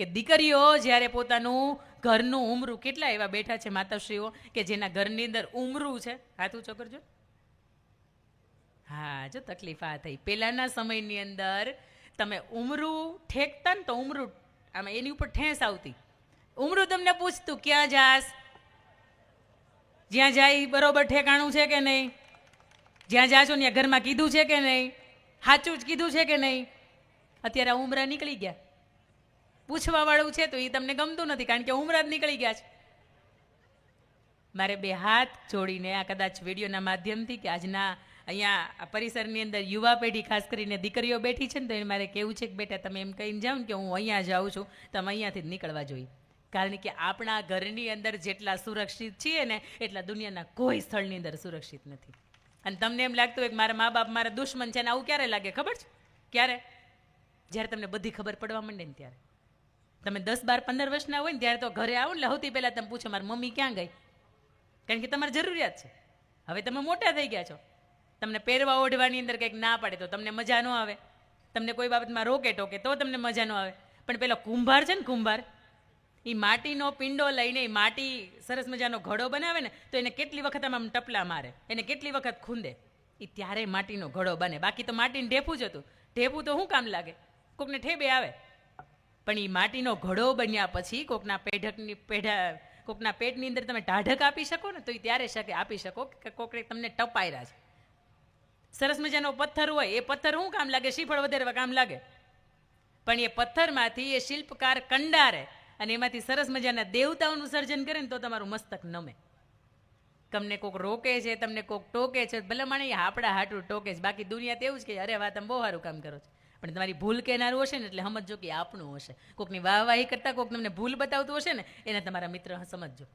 કે દીકરીઓ જ્યારે પોતાનું ઘરનું ઉમરું, કેટલા એવા બેઠા છે માતાશ્રીઓ કે જેના ઘરની અંદર ઉમરું છે? હાથ ઊંચો હા, જો તકલીફ આ થઈ. પહેલાંના સમયની અંદર તમે ઉમરું ઠેકતા ને તો ઉમરું આમાં એની ઉપર ઠેસ આવતી. ઉમરું તમને પૂછતું, ક્યાં જાસ જ્યાં જાય બરોબર ઠેકાણું છે કે નહીં? જ્યાં જાશો ત્યાં ઘરમાં કીધું છે કે નહીં? સાચું જ કીધું છે કે નહીં? અત્યારે આ ઉમરા નીકળી ગયા. પૂછવા વાળું છે તો એ તમને ગમતું નથી, કારણ કે ઉમરા જ નીકળી ગયા છે. મારે બે હાથ જોડીને આ કદાચ વિડીયોના માધ્યમથી કે આજના અહીંયા પરિસરની અંદર યુવા પેઢી, ખાસ કરીને દીકરીઓ બેઠી છે ને, તો એને મારે કેવું છે કે બેટા, તમે એમ કહીને જાઓ કે હું અહીંયા જાઉં છું તમે અહીંયાથી જ નીકળવા જોઈએ. કારણ કે આપણા ઘરની અંદર જેટલા સુરક્ષિત છીએ ને, એટલા દુનિયાના કોઈ સ્થળની અંદર સુરક્ષિત નથી. અને તમને એમ લાગતું હોય કે મારા મા બાપ મારા દુશ્મન છે ને, આવું ક્યારે લાગે? ખબર છે? ક્યારે? જ્યારે તમને બધી ખબર પડવા માંડે ને ત્યારે. તમે દસ બાર, પંદર વર્ષના હોય ને ત્યારે તો ઘરે આવો ને સૌથી પહેલાં તમે પૂછો, મારી મમ્મી ક્યાં ગઈ? કારણ કે તમારે જરૂરિયાત છે. હવે તમે મોટા થઈ ગયા છો. તમને પહેરવા ઓઢવાની અંદર કંઈક ના પડે તો તમને મજા ન આવે. તમને કોઈ બાબતમાં રોકે ટોકે તો તમને મજા ન આવે. પણ પેલો કુંભાર છે ને કુંભાર એ માટીનો પિંડો લઈને માટી સરસ મજાનો ઘડો બનાવે ને, તો એને કેટલી વખત આમ ટપલા મારે, એને કેટલી વખત ખૂંદે? એ ત્યારે માટીનો ઘડો બને. બાકી તો માટીને ઢેફું જ હતું. ઢેફું તો શું કામ લાગે? કોકને ઠેબે આવે. પણ એ માટીનો ઘડો બન્યા પછી કોકના પેઢકની પેઢા, કોકના પેટની અંદર તમે ટાઢક આપી શકો ને, તો એ ત્યારે શકે, આપી શકો કે કોકને તમને ટપાયરા છે. સરસ મજાનો પથ્થર હોય, એ પથ્થર શું કામ લાગે? શ્રીફળ વધારવા કામ લાગે? પણ એ પથ્થરમાંથી એ શિલ્પકાર કંડારે અને એમાંથી સરસ મજાના દેવતાઓનું સર્જન કરે ને તો તમારું મસ્તક નમે. તમને કોક રોકે છે, તમને કોક ટોકે છે, ભલે મને હાપડા હાટું ટોકે છે, બાકી દુનિયા તેવું જ કે, અરે વાત તમે બહુ સારું કામ કરો છો. પણ તમારી ભૂલ કહેનારું હશે ને એટલે સમજો કે આપણું હશે. કોકની વાહવાહી કરતાં કોક તમને ભૂલ બતાવતું હશે ને, એને તમારા મિત્ર સમજજો.